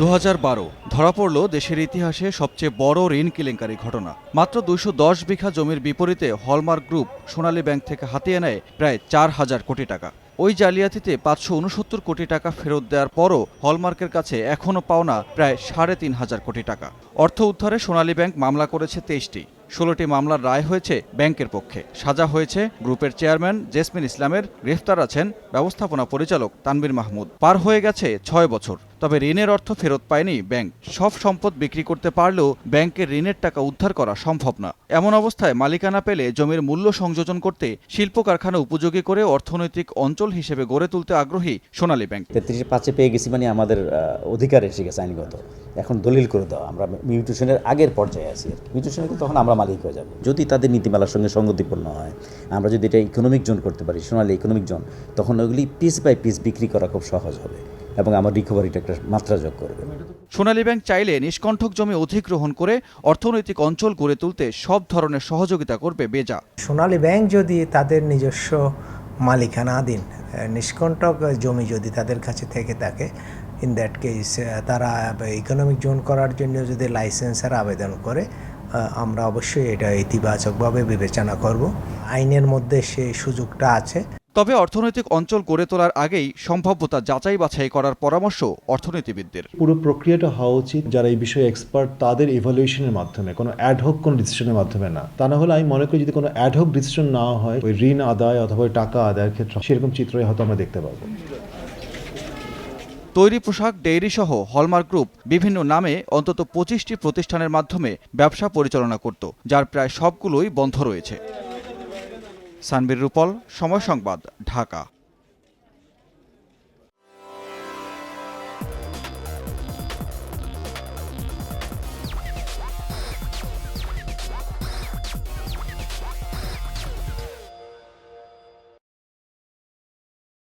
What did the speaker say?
দু হাজার বারো ধরা পড়ল দেশের ইতিহাসে সবচেয়ে বড় ঋণ কেলেঙ্কারি ঘটনা। মাত্র দশ বিঘা জমির বিপরীতে হলমার্ক গ্রুপ সোনালী ব্যাংক থেকে হাতিয়ে নেয় প্রায় চার হাজার কোটি টাকা। ওই জালিয়াতিতে পাঁচশো উনসত্তর কোটি টাকা ফেরত দেওয়ার পরও হলমার্কের কাছে এখনও পাওনা প্রায় সাড়ে তিন হাজার কোটি টাকা। অর্থ উদ্ধারে সোনালী ব্যাংক মামলা করেছে তেইশটি। ষোলোটি মামলার রায় হয়েছে ব্যাংকের পক্ষে। সাজা হয়েছে গ্রুপের চেয়ারম্যান জেসমিন ইসলামের। গ্রেফতার আছেন ব্যবস্থাপনা পরিচালক তানবীর মাহমুদ। পার হয়ে গেছে ছয় বছর। তবে ঋণের অর্থ ফেরত পায়নি ব্যাংক। সব সম্পদ বিক্রি করতে পারলেও ব্যাংকের ঋণের টাকা উদ্ধার করা সম্ভব না। এমন অবস্থায় মালিকানা পেলে জমির মূল্য সংযোজন করতে শিল্প কারখানা উপযোগী করে অর্থনৈতিক অঞ্চল হিসেবে গড়ে তুলতে আগ্রহী সোনালী ব্যাংক। তেত্রিশে পাঁচে পেয়ে গেছি মানে আমাদের অধিকার এসে গেছে আইনগত। এখন দলিল করে দেওয়া আমরা মিউটেশনের আগের পর্যায়ে আছি আর মিউটেশনে কিন্তু তখন আমরা মালিক হয়ে যাব। যদি তাদের নীতিমালার সঙ্গে সঙ্গতিপূর্ণ হয়, আমরা যদি এটা ইকোনমিক জোন করতে পারি, সোনালী ইকোনমিক জোন তখন ওইগুলি পিস বাই পিস বিক্রি করা খুব সহজ হবে। এবং আমার রিকভারিটা একটা মাত্রা যোগ করবে সোনালী ব্যাংক চাইলে নিষ্কণ্ঠক জমি অধিগ্রহণ করে অর্থনৈতিক অঞ্চল গড়ে তুলতে সব ধরনের সহযোগিতা করবে বেজা। সোনালী ব্যাংক যদি তাদের নিজস্ব মালিকানাধীন আহ, নিষ্কণ্টক জমি যদি তাদের কাছে থেকে থাকে ইন দ্যাট কেস তারা ইকোনমিক জোন করার জন্য যদি লাইসেন্সের আবেদন করে আমরা অবশ্যই এটা ইতিবাচকভাবে বিবেচনা করব। আইনের মধ্যে সেই সুযোগটা আছে। তবে অর্থনৈতিক অঞ্চল গড়ে তোলার আগেই সম্ভাব্যতা যাচাই বাছাই করার পরামর্শ অর্থনীতিবিদদের। পুরো প্রক্রিয়াটা হওয়া উচিত যারা এই বিষয়ে এক্সপার্ট তাদের ইভালুয়েশনের মাধ্যমে কোনো অ্যাডহক কোনো ডিসিশনের মাধ্যমে না। তা না হলে আমি মনে করি যদি কোনো অ্যাডহক ডিসিশন না হয় ওই ঋণ আদায় অথবা টাকা আদায়ের ক্ষেত্রে সেরকম চিত্রই হয়তো আমরা দেখতে পাবো। তৈরি পোশাক ডেইরি সহ হলমার্ক গ্রুপ বিভিন্ন নামে অন্তত পঁচিশটি প্রতিষ্ঠানের মাধ্যমে ব্যবসা পরিচালনা করত যার প্রায় সবগুলোই বন্ধ রয়েছে। সানবীর রুপল সময় সংবাদ ঢাকা।